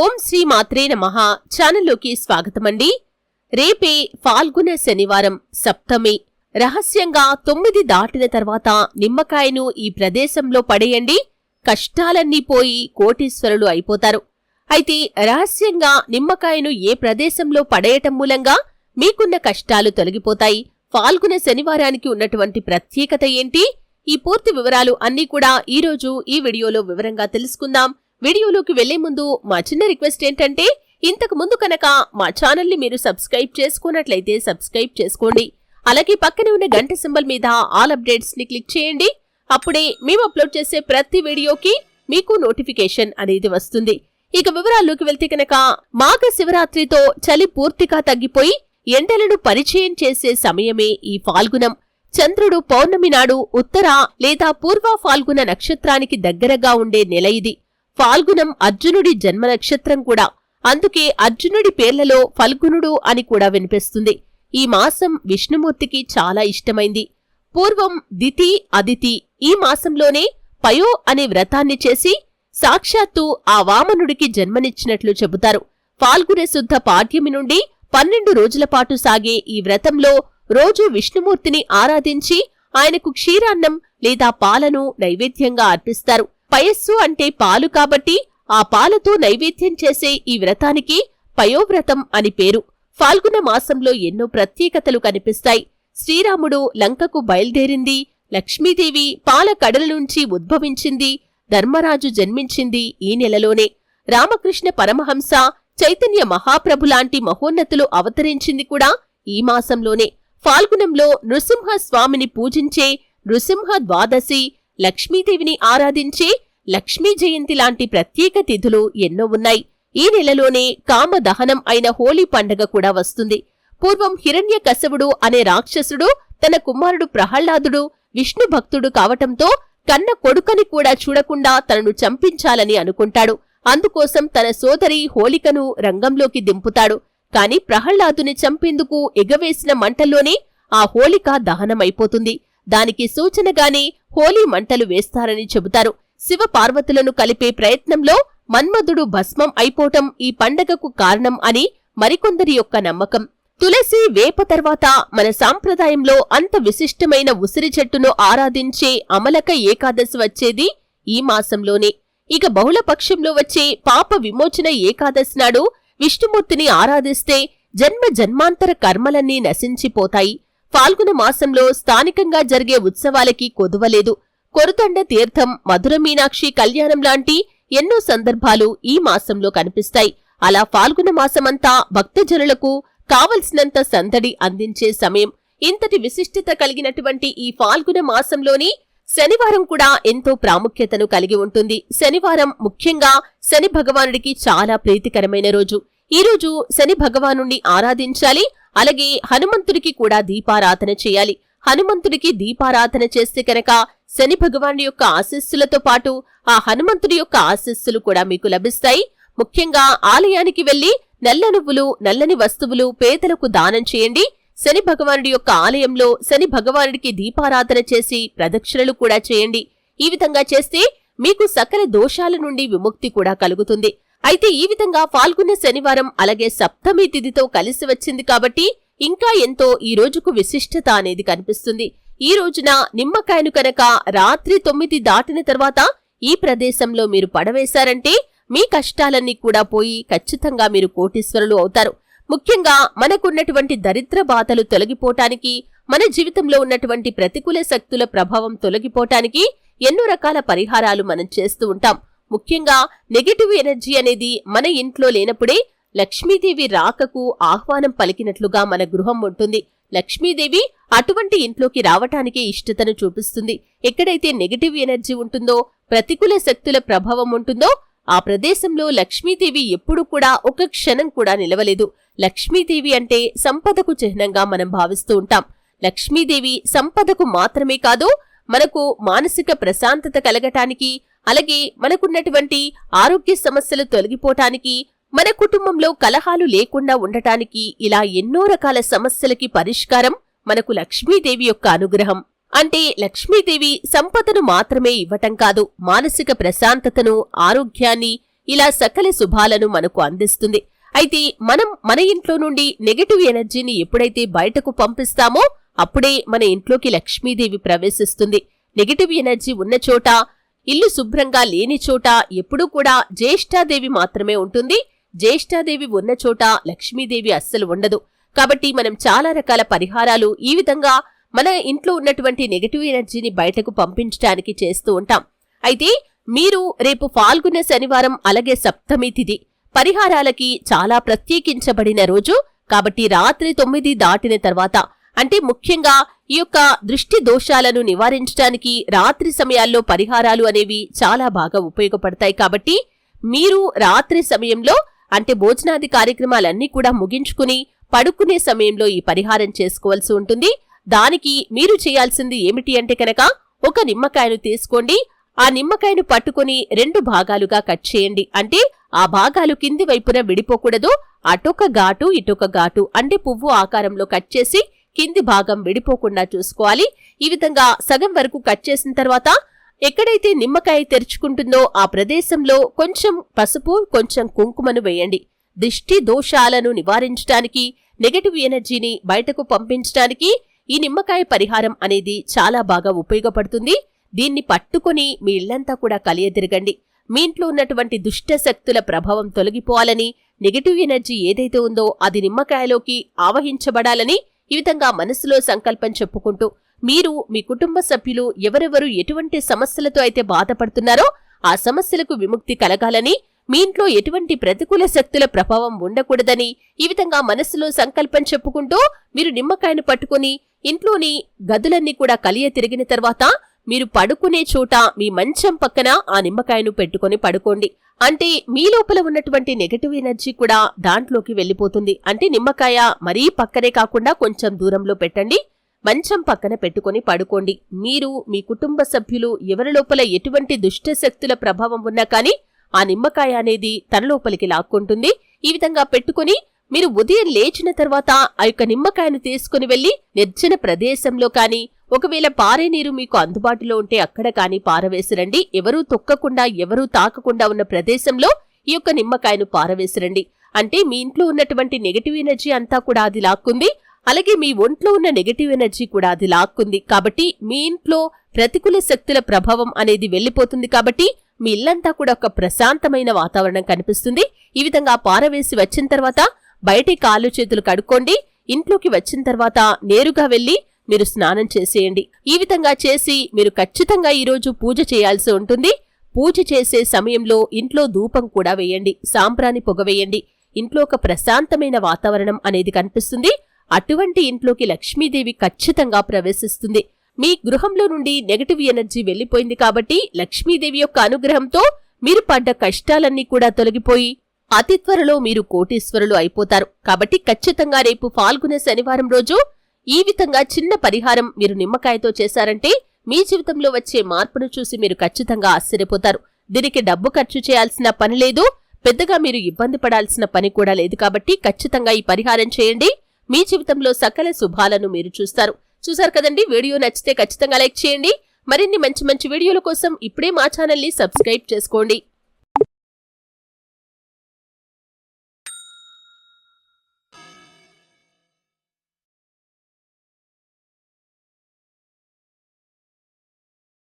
ఓం శ్రీ మాత్రే నమ. ఛానల్లోకి స్వాగతమండి. రేపే ఫాల్గుణ శనివారం సప్తమి. రహస్యంగా తొమ్మిది దాటిన తర్వాత నిమ్మకాయను ఈ ప్రదేశంలో పడేయండి. కష్టాలన్నీ పోయి కోటీశ్వరులు అయిపోతారు. అయితే రహస్యంగా నిమ్మకాయను ఏ ప్రదేశంలో పడేయటం మూలంగా మీకున్న కష్టాలు తొలగిపోతాయి. ఫాల్గుణ శనివారానికి ఉన్నటువంటి ప్రత్యేకత ఏంటి? ఈ పూర్తి వివరాలు అన్నీ కూడా ఈరోజు ఈ వీడియోలో వివరంగా తెలుసుకుందాం. వీడియోలోకి వెళ్ళే ముందు మా చిన్న రిక్వెస్ట్ ఏంటంటే ఇంతకు ముందు కనుక మా ఛానల్ని మీరు సబ్స్క్రైబ్ చేసుకున్నట్లయితే సబ్స్క్రైబ్ చేసుకోండి. అలాగే పక్కనే ఉన్న గంట సింబల్ మీద ఆల్ అప్డేట్స్ని క్లిక్ చేయండి. అప్పుడే మేము అప్లోడ్ చేసే ప్రతి వీడియోకి మీకు నోటిఫికేషన్ అనేది వస్తుంది. ఇక వివరాల్లోకి వెళ్తే కనుక మాఘ శివరాత్రితో చలి పూర్తిగా తగ్గిపోయి ఎండలను పరిచయం చేసే సమయమే ఈ ఫాల్గుణం. చంద్రుడు పౌర్ణమి నాడు ఉత్తర లేదా పూర్వ ఫాల్గుణ నక్షత్రానికి దగ్గరగా ఉండే నెల ఇది. ఫాల్గుణం అర్జునుడి జన్మ నక్షత్రం కూడా. అందుకే అర్జునుడి పేర్లలో ఫల్గుణుడు అని కూడా వినిపిస్తుంది. ఈ మాసం విష్ణుమూర్తికి చాలా ఇష్టమైంది. పూర్వం దితి అదితి ఈ మాసంలోనే పయో అనే వ్రతాన్ని చేసి సాక్షాత్తు ఆ వామనుడికి జన్మనిచ్చినట్లు చెబుతారు. ఫాల్గుణ శుద్ధ పాఠ్యమి నుండి పన్నెండు రోజుల పాటు సాగే ఈ వ్రతంలో రోజు విష్ణుమూర్తిని ఆరాధించి ఆయనకు క్షీరాన్నం లేదా పాలను నైవేద్యంగా అర్పిస్తారు. పయస్సు అంటే పాలు కాబట్టి ఆ పాలతో నైవేద్యం చేసే ఈ వ్రతానికి పయోవ్రతం అని పేరు. ఫాల్గుణ మాసంలో ఎన్నో ప్రత్యేకతలు కనిపిస్తాయి. శ్రీరాముడు లంకకు బయల్దేరింది లక్ష్మీదేవి పాల కడల నుంచి ఉద్భవించింది ధర్మరాజు జన్మించింది ఈ నెలలోనే. రామకృష్ణ పరమహంస చైతన్య మహాప్రభు లాంటి మహోన్నతులు అవతరించింది కూడా ఈ మాసంలోనే. ఫాల్గుణంలో నృసింహ స్వామిని పూజించే నృసింహ ద్వాదశి లక్ష్మీదేవిని ఆరాధించే లక్ష్మీ జయంతి లాంటి ప్రత్యేక తిథులు ఎన్నో ఉన్నాయి. ఈ నెలలోనే కామదహనం అయిన హోలీ పండగ కూడా వస్తుంది. పూర్వం హిరణ్య కశవుడు అనే రాక్షసుడు తన కుమారుడు ప్రహ్లాదుడు విష్ణు భక్తుడు కావటంతో కన్న కొడుకని కూడా చూడకుండా తనను చంపించాలని అనుకుంటాడు. అందుకోసం తన సోదరి హోలికను రంగంలోకి దింపుతాడు. కాని ప్రహ్లాదుని చంపేందుకు ఎగవేసిన మంటల్లోనే ఆ హోలిక దహనమైపోతుంది. దానికి సూచనగానే హోలీ మంటలు వేస్తారని చెబుతారు. శివ పార్వతులను కలిపే ప్రయత్నంలో మన్మధుడు భస్మం అయిపోవటం ఈ పండగకు కారణం అని మరికొందరి యొక్క నమ్మకం. తులసి వేప తర్వాత మన సాంప్రదాయంలో అంత విశిష్టమైన ఉసిరి చెట్టును ఆరాధించే అమలక ఏకాదశి వచ్చేది ఈ మాసంలోనే. ఇక బహుళపక్షంలో వచ్చే పాప విమోచన ఏకాదశి నాడు విష్ణుమూర్తిని ఆరాధిస్తే జన్మ జన్మాంతర కర్మలన్నీ నశించిపోతాయి. ఫాల్గుణ మాసంలో స్థానికంగా జరిగే ఉత్సవాలకి కొదువలేదు. కొరుతండ తీర్థం మధుర మీనాక్షి కళ్యాణం లాంటి ఎన్నో సందర్భాలు ఈ మాసంలో కనిపిస్తాయి. అలా ఫాల్గుణ మాసమంతా భక్తజనులకు కావలసినంత సందడి అందించే సమయం. ఇంతటి విశిష్టత కలిగినటువంటి ఈ ఫాల్గుణ మాసంలోని శనివారం కూడా ఎంతో ప్రాముఖ్యతను కలిగి ఉంటుంది. శనివారం ముఖ్యంగా శని భగవానుడికి చాలా ప్రీతికరమైన రోజు. ఈ రోజు శని భగవానుణ్ణి ఆరాధించాలి. అలాగే హనుమంతుడికి కూడా దీపారాధన చేయాలి. హనుమంతుడికి దీపారాధన చేస్తే కనుక శని భగవానుడి యొక్క ఆశీస్సులతో పాటు ఆ హనుమంతుడి యొక్క ఆశీస్సులు కూడా మీకు లభిస్తాయి. ముఖ్యంగా ఆలయానికి వెళ్ళి నల్ల నువ్వులు నల్లని వస్తువులు పేదలకు దానం చేయండి. శని భగవానుడి యొక్క ఆలయంలో శని భగవానుడికి దీపారాధన చేసి ప్రదక్షిణలు కూడా చేయండి. ఈ విధంగా చేస్తే మీకు సకల దోషాల నుండి విముక్తి కూడా కలుగుతుంది. అయితే ఈ విధంగా పాల్గొనే శనివారం అలాగే సప్తమి తిథితో కలిసి వచ్చింది కాబట్టి ఇంకా ఎంతో ఈ రోజుకు విశిష్టత అనేది కనిపిస్తుంది. ఈ రోజున నిమ్మకాయను కనుక రాత్రి తొమ్మిది దాటిన తర్వాత ఈ ప్రదేశంలో మీరు పడవేశారంటే మీ కష్టాలన్నీ కూడా పోయి ఖచ్చితంగా మీరు కోటీశ్వరులు అవుతారు. ముఖ్యంగా మనకున్నటువంటి దరిద్ర బాధలు తొలగిపోటానికి మన జీవితంలో ఉన్నటువంటి ప్రతికూల శక్తుల ప్రభావం తొలగిపోటానికి ఎన్నో రకాల పరిహారాలు మనం చేస్తూ ఉంటాం. ముఖ్యంగా నెగటివ్ ఎనర్జీ అనేది మన ఇంట్లో లేనప్పుడే లక్ష్మీదేవి రాకకు ఆహ్వానం పలికినట్లుగా మన గృహం ఉంటుంది. లక్ష్మీదేవి అటువంటి ఇంట్లోకి రావటానికి ఇష్టతను చూపిస్తుంది. ఎక్కడైతే నెగటివ్ ఎనర్జీ ఉంటుందో ప్రతికూల శక్తుల ప్రభావం ఉంటుందో ఆ ప్రదేశంలో లక్ష్మీదేవి ఎప్పుడు కూడా ఒక క్షణం కూడా నిలవలేదు. లక్ష్మీదేవి అంటే సంపదకు చిహ్నంగా మనం భావిస్తూ ఉంటాం. లక్ష్మీదేవి సంపదకు మాత్రమే కాదు మనకు మానసిక ప్రశాంతత కలగటానికి అలాగే మనకున్నటువంటి ఆరోగ్య సమస్యలు తొలగిపోటానికి మన కుటుంబంలో కలహాలు లేకుండా ఉండటానికి ఇలా ఎన్నో రకాల సమస్యలకి పరిష్కారం మనకు లక్ష్మీదేవి యొక్క అనుగ్రహం. అంటే లక్ష్మీదేవి సంపదను మాత్రమే ఇవ్వటం కాదు మానసిక ప్రశాంతతను ఆరోగ్యాన్ని ఇలా సకల శుభాలను మనకు అందిస్తుంది. అయితే మనం మన ఇంట్లో నుండి నెగటివ్ ఎనర్జీని ఎప్పుడైతే బయటకు పంపిస్తామో అప్పుడే మన ఇంట్లోకి లక్ష్మీదేవి ప్రవేశిస్తుంది. నెగటివ్ ఎనర్జీ ఉన్న చోట ఇల్లు శుభ్రంగా లేని చోట ఎప్పుడూ కూడా జ్యేష్ఠాదేవి మాత్రమే ఉంటుంది. జ్యేష్ఠాదేవి ఉన్న చోట లక్ష్మీదేవి అస్సలు ఉండదు. కాబట్టి మనం చాలా రకాల పరిహారాలు ఈ విధంగా మన ఇంట్లో ఉన్నటువంటి నెగటివ్ ఎనర్జీని బయటకు పంపించడానికి చేస్తూ ఉంటాం. అయితే మీరు రేపు పాల్గొనే శనివారం అలాగే సప్తమి తిథి పరిహారాలకి చాలా ప్రత్యేకించబడిన రోజు. కాబట్టి రాత్రి తొమ్మిది దాటిన తర్వాత అంటే ముఖ్యంగా ఈ యొక్క దృష్టి దోషాలను నివారించడానికి రాత్రి సమయాల్లో పరిహారాలు అనేవి చాలా బాగా ఉపయోగపడతాయి కాబట్టి మీరు రాత్రి సమయంలో అంటే భోజనాది కార్యక్రమాలన్నీ కూడా ముగించుకుని పడుకునే సమయంలో ఈ పరిహారం చేసుకోవాల్సి ఉంటుంది. దానికి మీరు చేయాల్సింది ఏమిటి అంటే కనుక ఒక నిమ్మకాయను తీసుకోండి. ఆ నిమ్మకాయను పట్టుకొని రెండు భాగాలుగా కట్ చేయండి. అంటే ఆ భాగాలు కింది వైపున విడిపోకూడదు. అటొక ఘాటు ఇటొక ఘాటు అంటే పువ్వు ఆకారంలో కట్ చేసి కింది భాగం విడిపోకుండా చూసుకోవాలి. ఈ విధంగా సగం వరకు కట్ చేసిన తర్వాత ఎక్కడైతే నిమ్మకాయ తెరుచుకుంటుందో ఆ ప్రదేశంలో కొంచెం పసుపు కొంచెం కుంకుమను వేయండి. దిష్టి దోషాలను నివారించడానికి నెగటివ్ ఎనర్జీని బయటకు పంపించడానికి ఈ నిమ్మకాయ పరిహారం అనేది చాలా బాగా ఉపయోగపడుతుంది. దీన్ని పట్టుకొని మీ ఇల్లంతా కూడా కలియదిరగండి. మీ ఇంట్లో ఉన్నటువంటి దుష్ట శక్తుల ప్రభావం తొలగిపోవాలని నెగటివ్ ఎనర్జీ ఏదైతే ఉందో అది నిమ్మకాయలోకి ఆవహించబడాలని ఈ విధంగా మనసులో సంకల్పం చెప్పుకుంటూ మీరు మీ కుటుంబ సభ్యులు ఎవరెవరు ఎటువంటి సమస్యలతో అయితే బాధపడుతున్నారో ఆ సమస్యలకు విముక్తి కలగాలని మీ ఇంట్లో ఎటువంటి ప్రతికూల శక్తుల ప్రభావం ఉండకూడదని ఈ విధంగా మనసులో సంకల్పం చెప్పుకుంటూ మీరు నిమ్మకాయను పట్టుకుని ఇంట్లోని గదులన్నీ కూడా కలియ తిరిగిన తర్వాత మీరు పడుకునే చోట మీ మంచం పక్కన ఆ నిమ్మకాయను పెట్టుకొని పడుకోండి. అంటే మీ లోపల ఉన్నటువంటి నెగటివ్ ఎనర్జీ కూడా దాంట్లోకి వెళ్ళిపోతుంది. అంటే నిమ్మకాయ మరీ పక్కనే కాకుండా కొంచెం దూరంలో పెట్టండి. మంచం పక్కన పెట్టుకొని పడుకోండి. మీరు మీ కుటుంబ సభ్యులు ఎవరి లోపల ఎటువంటి దుష్ట శక్తుల ప్రభావం ఉన్నా కానీ ఆ నిమ్మకాయ అనేది తన లోపలికి లాక్కుంటుంది. ఈ విధంగా పెట్టుకుని మీరు ఉదయం లేచిన తర్వాత ఆ యొక్క నిమ్మకాయను తీసుకుని వెళ్ళి నిర్జన ప్రదేశంలో కానీ ఒకవేళ పారే నీరు మీకు అందుబాటులో ఉంటే అక్కడ కానీ పారవేసిరండి. ఎవరూ తొక్కకుండా ఎవరూ తాకకుండా ఉన్న ప్రదేశంలో ఈ యొక్క నిమ్మకాయను పారవేసిరండి. అంటే మీ ఇంట్లో ఉన్నటువంటి నెగటివ్ ఎనర్జీ అంతా కూడా అది లాక్కుంది. అలాగే మీ ఒంట్లో ఉన్న నెగటివ్ ఎనర్జీ కూడా అది లాక్కుంది. కాబట్టి మీ ఇంట్లో ప్రతికూల శక్తుల ప్రభావం అనేది వెళ్ళిపోతుంది కాబట్టి మీ ఇల్లంతా కూడా ఒక ప్రశాంతమైన వాతావరణం కనిపిస్తుంది. ఈ విధంగా పారవేసి వచ్చిన తర్వాత బయటి కాళ్ళు చేతులు కడుక్కోండి. ఇంట్లోకి వచ్చిన తర్వాత నేరుగా వెళ్ళి మీరు స్నానం చేసేయండి. ఈ విధంగా చేసి మీరు ఖచ్చితంగా ఈరోజు పూజ చేయాల్సి ఉంటుంది. పూజ చేసే సమయంలో ఇంట్లో ధూపం కూడా వేయండి. సాంప్రాని పొగ వేయండి. ఇంట్లో ఒక ప్రశాంతమైన వాతావరణం అనేది కనిపిస్తుంది. అటువంటి ఇంట్లోకి లక్ష్మీదేవి ఖచ్చితంగా ప్రవేశిస్తుంది. మీ గృహంలో నుండి నెగటివ్ ఎనర్జీ వెళ్ళిపోయింది కాబట్టి లక్ష్మీదేవి యొక్క అనుగ్రహంతో మీరు పడ్డ కష్టాలన్నీ కూడా తొలగిపోయి అతి త్వరలో మీరు కోటీశ్వరులు అయిపోతారు. కాబట్టి ఖచ్చితంగా రేపు పాల్గొనే శనివారం రోజు ఈ విధంగా చిన్న పరిహారం మీరు నిమ్మకాయతో చేశారంటే మీ జీవితంలో వచ్చే మార్పును చూసి మీరు ఖచ్చితంగా ఆశ్చర్యపోతారు. దీనికి డబ్బు ఖర్చు చేయాల్సిన పని లేదు. పెద్దగా మీరు ఇబ్బంది పడాల్సిన పని కూడా లేదు కాబట్టి ఖచ్చితంగా ఈ పరిహారం చేయండి. మీ జీవితంలో సకల శుభాలను మీరు చూస్తారు. చూసారు కదండి? వీడియో నచ్చితే ఖచ్చితంగా లైక్ చేయండి. మరిన్ని మంచి మంచి వీడియోల కోసం ఇప్పుడే మా ఛానల్ని సబ్స్క్రైబ్ చేసుకోండి.